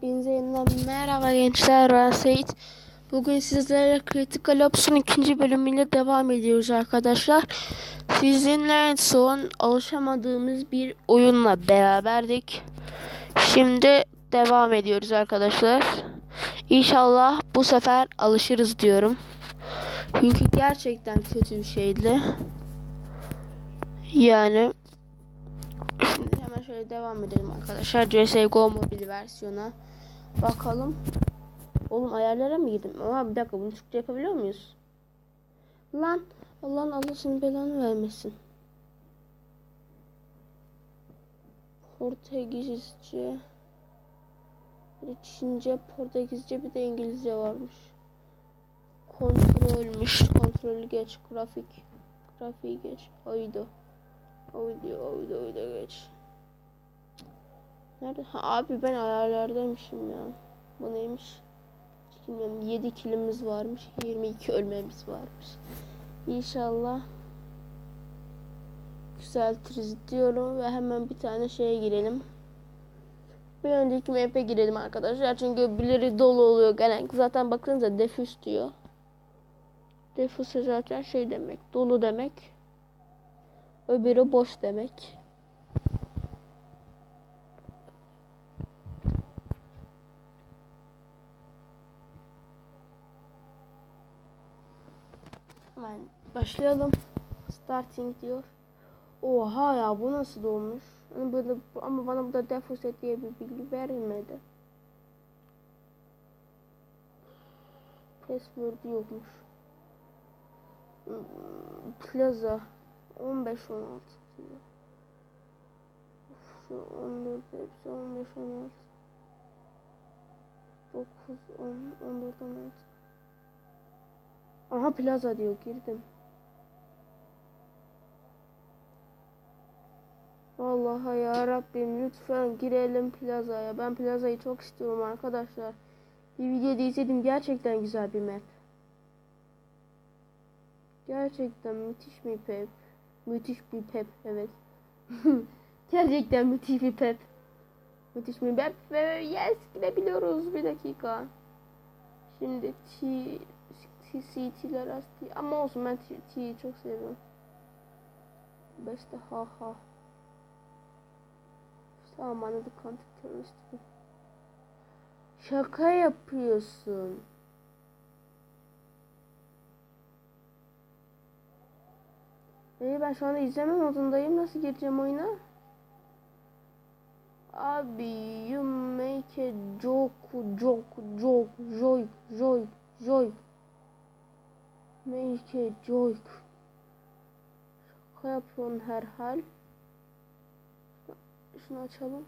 Hepinize yeniden merhaba gençler ben Seyit. Bugün sizlerle Critical Ops'un ikinci bölümüyle devam ediyoruz arkadaşlar. Sizinle son alışamadığımız bir oyunla beraberdik. Şimdi devam ediyoruz arkadaşlar. İnşallah bu sefer alışırız diyorum. Çünkü gerçekten kötü bir şeydi. Yani hemen şöyle devam edelim arkadaşlar. CSGO mobil versiyona bakalım. Oğlum ayarlara mı girdim? Ama bir dakika bunu Türkçe yapabiliyor muyuz? Lan Allah'ın Allah senin belanı vermesin. Portekizce bir Çince, Portekizce bir de İngilizce varmış. Kontrolmüş. Kontrolü geç. Grafik. Grafiği geç. Oydu. Oydu, oydu, oydu geç. Nerede? Ha, abi ben ayarlardaymışım ya. Bu neymiş? Bilmiyorum. 7 kilimiz varmış. 22 ölmemiz varmış. İnşallah düzeltiriz diyorum ve hemen bir tane şeye girelim. Bir önceki map'e girelim arkadaşlar. Çünkü birileri dolu oluyor genellikle. Zaten bakınca defüs diyor. Defüs zaten şey demek. Dolu demek. Öbürü boş demek. Hemen başlayalım. Starting diyor. Oha ya bu nasıl olmuş? Hani ama bana burada defuset diye bir bilgi verilmedi. Password yokmuş. Plaza 15 16 diyor. Şu 14 hepsi 15 16. 9 10 14 16. Aha plaza diyor girdim. Vallahi ya Rabbim lütfen girelim plazaya. Ben plazayı çok istiyorum arkadaşlar. Bir video izledim gerçekten güzel bir map. Gerçekten müthiş bir pep. Müthiş bir pep evet. gerçekten müthiş bir pep. Müthiş bir pep ve yes girebiliyoruz bir dakika. Şimdi TCT'ler asti ama olsun ben T'yi çok seviyorum. Beste ha ha. Tamam anladık content terörist. Şaka yapıyorsun. İyi ben şu anda izleme modundayım. Nasıl gireceğim oyuna? Abi you make a joke, joke, joke, joy, joy, joy. Make a joke. Şaka yapıyorsun herhal. Şunu açalım.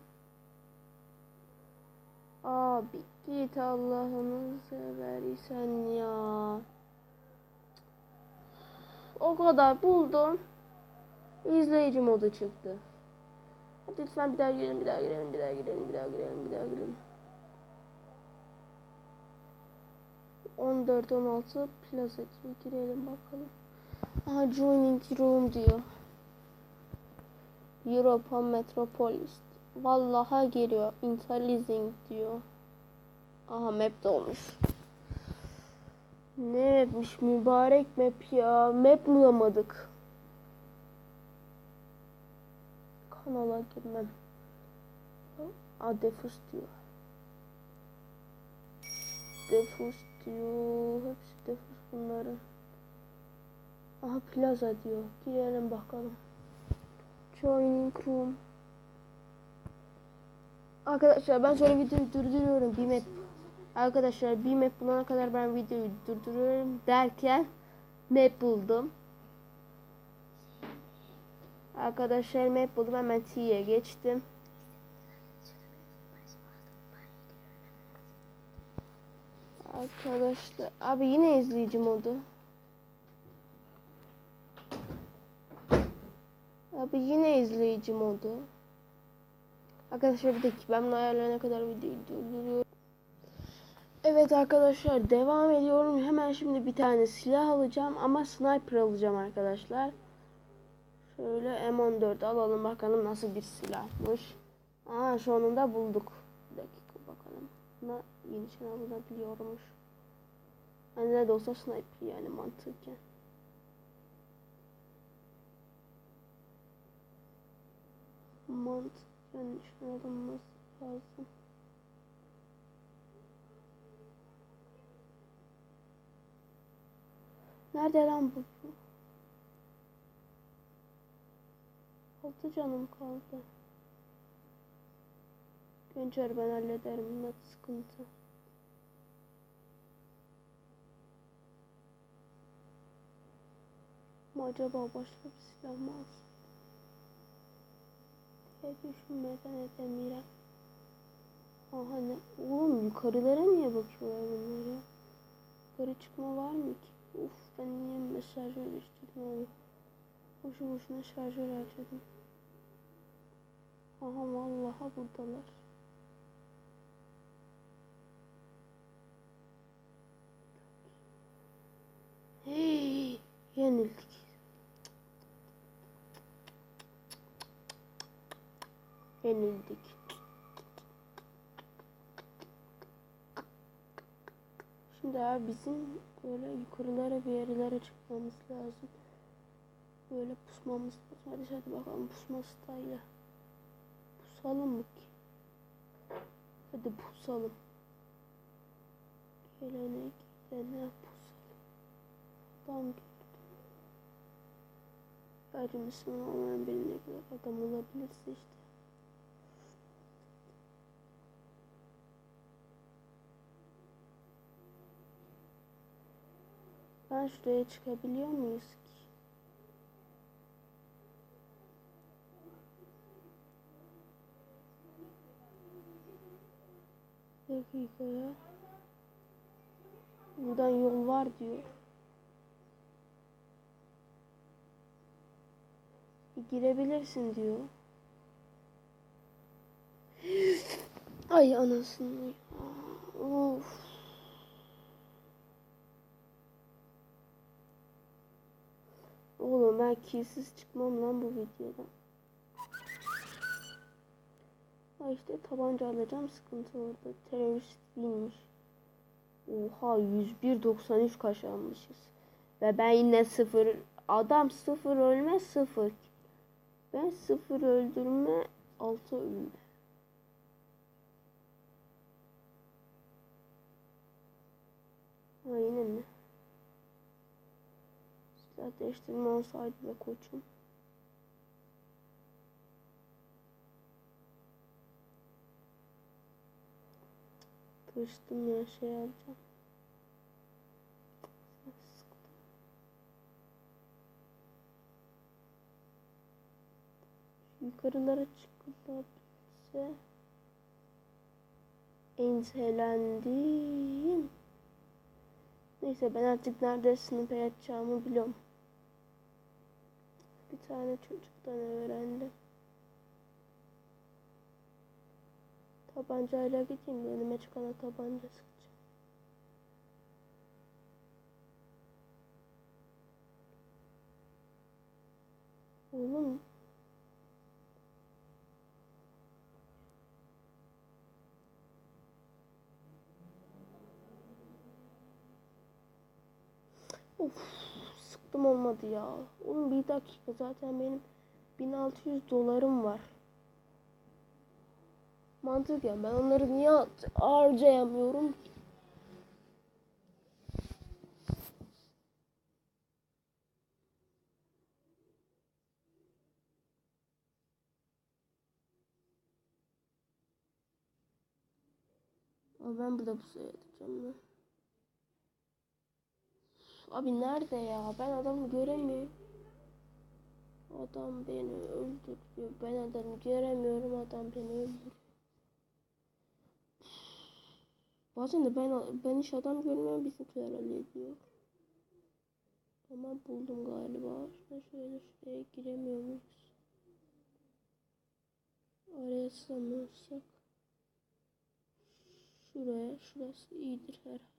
Abi git Allah'ını seversen ya. O kadar buldum. İzleyici modu çıktı. Hadi lütfen bir daha girelim, bir daha girelim, bir daha girelim, bir daha girelim, bir daha girelim. 14 16 plaza girelim bakalım. Aha joining room diyor. Europa Metropolis. Vallaha geliyor. Interlizing diyor. Aha map dolmuş. Ne mapmiş mübarek map ya. Map bulamadık. Kanala girmem. Aa defus diyor. Defus diyor. Hepsi defus bunların. Aha plaza diyor. Girelim bakalım. Joining room. Arkadaşlar ben sonra videoyu durduruyorum. Bir map. Arkadaşlar bir map bulana kadar ben videoyu durduruyorum derken map buldum. Arkadaşlar map buldum hemen T'ye geçtim. Arkadaşlar abi yine izleyici modu. Abi yine izleyici modu. Arkadaşlar bir dakika ben bunu ayarlayana kadar videoyu durduruyorum. Evet arkadaşlar devam ediyorum. Hemen şimdi bir tane silah alacağım ama sniper alacağım arkadaşlar. Şöyle M14 alalım bakalım nasıl bir silahmış. Aa sonunda bulduk. Bir dakika bakalım. altına yeni nişan alınabiliyormuş. Hani ne de olsa sniper yani mantıken. Mantıken nişan alınması lazım. Nerede lan bu? Altı canım kaldı. Gençler ben hallederim. Net sıkıntı. Ama acaba başka bir silah mı alsam? Diye düşünmeden edemiyorum. Aha ne? Oğlum yukarılara niye bakıyorlar bunlar ya? Yukarı çıkma var mı ki? Uf ben niye mesajı değiştirdim abi? Boşu boşuna şarjör harcadım. Aha vallaha buradalar. Hey, yenildik. Yenildik. Şimdi abi bizim böyle yukarılara bir yerlere çıkmamız lazım. Böyle pusmamız lazım. Hadi hadi bakalım pusma style. Pusalım mı ki? Hadi pusalım. Gelene gidene pusalım. Adam. Bence Müslüman olmayan biri ne kadar adam olabilirse işte. Ben şuraya çıkabiliyor muyuz ki? Bir dakika ya. Buradan yol var diyor. Girebilirsin diyor. Ay anasını. Of. Oğlum ben kilsiz çıkmam lan bu videodan. Ha işte tabanca alacağım sıkıntı orada. Terörist değilmiş. Oha 101.93 kaş almışız. Ve ben yine sıfır adam sıfır ölme sıfır. Ben sıfır öldürme altı ölme. Ha yine mi? Silah değiştirme olsaydı be koçum. Tırstım ya şey alacağım. Yukarılara çıkılabilse enselendim. Neyse ben artık nerede sınıf yatacağımı biliyorum. Tane çocuktan öğrendim. Tabancayla gideyim de önüme çıkana tabanca sıkacağım. Oğlum Of sıktım olmadı ya. Oğlum bir dakika zaten benim 1600 dolarım var. Mantıken ben onları niye harcayamıyorum ki? Ben burada bu edeceğim lan. Abi nerede ya? Ben adamı göremiyorum. Adam beni öldürüyor. Ben adamı göremiyorum. Adam beni öldürüyor. Bazen de ben ben hiç adam görmüyorum. Bizimkiler hallediyor. Ama buldum galiba. Şöyle şöyle şuraya giremiyor muyuz? Araya sığmıyorsak. Şuraya. Şurası iyidir herhalde.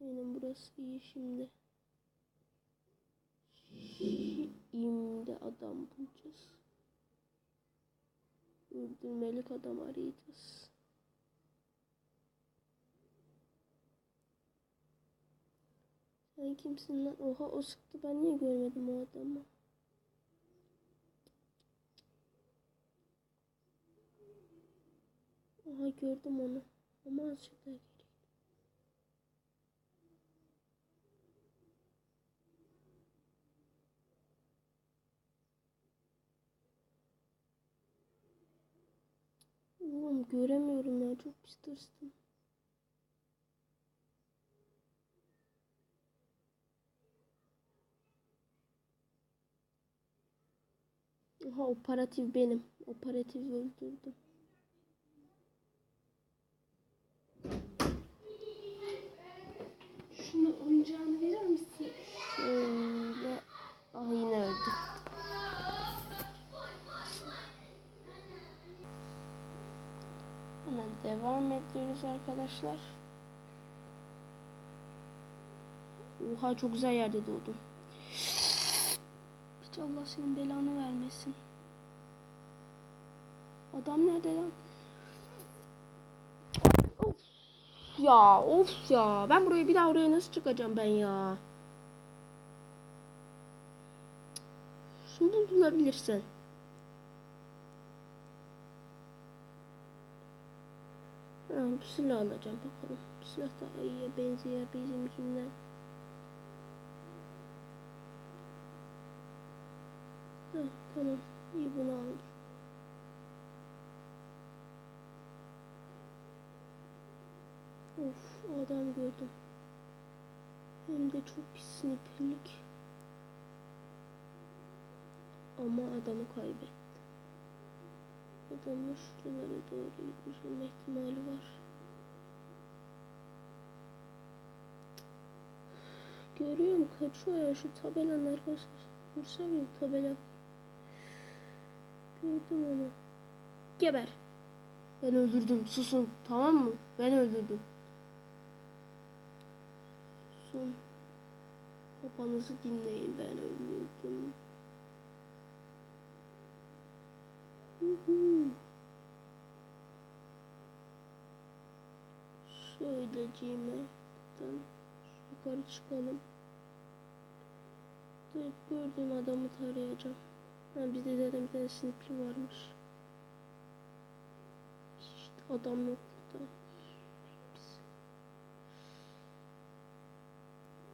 Aynen burası iyi şimdi. Şimdi adam bulacağız. Öldürmelik adam arayacağız. Sen kimsin lan? Oha o sıktı ben niye görmedim o adamı? Oha gördüm onu. Ama azıcık daha Oğlum göremiyorum ya. Çok pis tırstım. Aha operatif benim. Operatif öldürdüm. Devam ediyoruz arkadaşlar. Oha çok güzel yerde doğdum. Hiç Allah senin belanı vermesin. Adam nerede lan? Of ya of ya. Ben buraya bir daha oraya nasıl çıkacağım ben ya? Şunu bulabilirsin. Ha, bir silah alacağım bakalım. Bu silah daha iyiye benziyor bizimkinden. Ha, tamam. İyi bunu aldım. Of adam gördüm. Hem de çok pis sinirlik. Ama adamı kaybettim. Adamın şuralara doğru gitmiş olma ihtimali var. Görüyorum kaçıyor ya şu tabelanın arkasına. Vursam ya tabela. Gördüm onu. Geber. Ben öldürdüm. Susun. Tamam mı? Ben öldürdüm. Susun. Kafanızı dinleyin. Ben öldürdüm. Gmail'den yukarı çıkalım. Dur, gördüğüm adamı tarayacağım. Ha, bizde zaten bir tane sinipli varmış. İşte adam yok burada.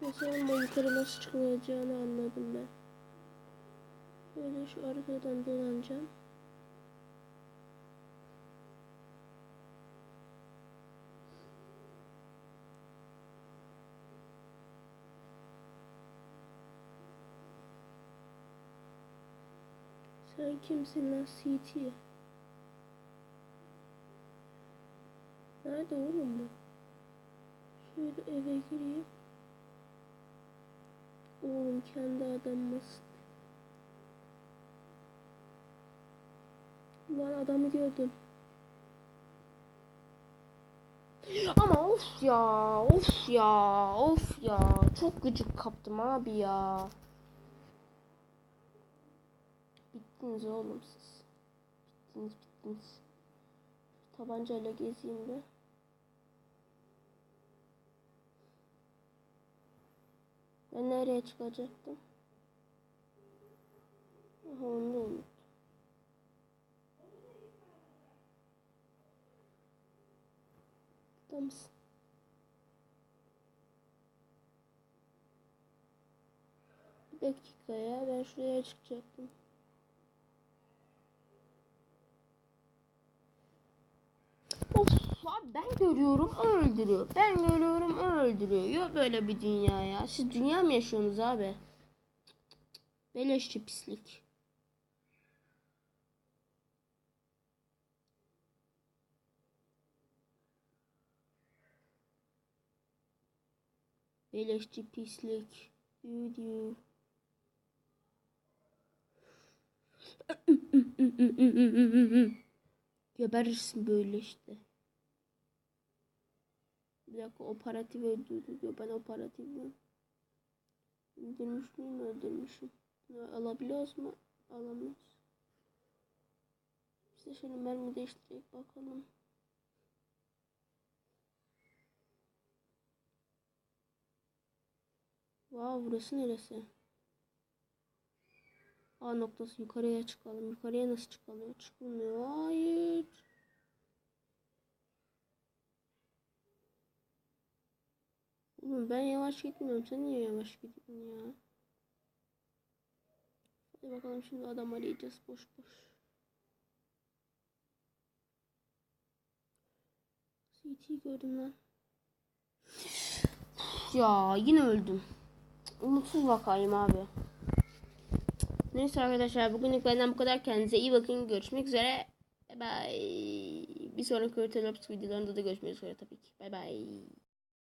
Mesela bu yukarı nasıl çıkılacağını anladım ben. Böyle şu arkadan dolanacağım. Sen kimsin lan CT? Nerede oğlum bu? Şöyle eve gireyim. Oğlum kendi adamımız. Lan adamı gördüm. Ama of ya, of ya, of ya. Çok gıcık kaptım abi ya. Bittiniz oğlum siz. Bittiniz bittiniz. Tabancayla gezeyim de. Ben nereye çıkacaktım? Aha onu da unuttum. Burada mısın? Bir dakika ya ben şuraya çıkacaktım. Abi ben görüyorum o öldürüyor. Ben görüyorum o öldürüyor. Yok böyle bir dünya ya. Siz dünya mı yaşıyorsunuz abi? Beleşçi pislik. Beleşçi pislik. Video. Geberirsin böyle işte. Bir dakika operatif öldürdü diyor. Ben operatifim. Öldürmüş müyüm? Öldürmüşüm. Alabiliyoruz mu? Alamıyoruz. İşte şöyle mermi değiştirerek bakalım. Wow burası neresi? A noktası yukarıya çıkalım. Yukarıya nasıl çıkalım? Çıkılmıyor. Hayır. Oğlum ben yavaş gitmiyorum. Sen niye yavaş gidiyorsun ya? Hadi bakalım şimdi adam arayacağız boş boş. CT gördüm lan. Ya yine öldüm. Umutsuz vakayım abi. Neyse arkadaşlar bugünlük benden bu kadar. Kendinize iyi bakın. Görüşmek üzere. Bye bye. Bir sonraki Örtel videolarında da görüşmek üzere tabii ki. Bye bye.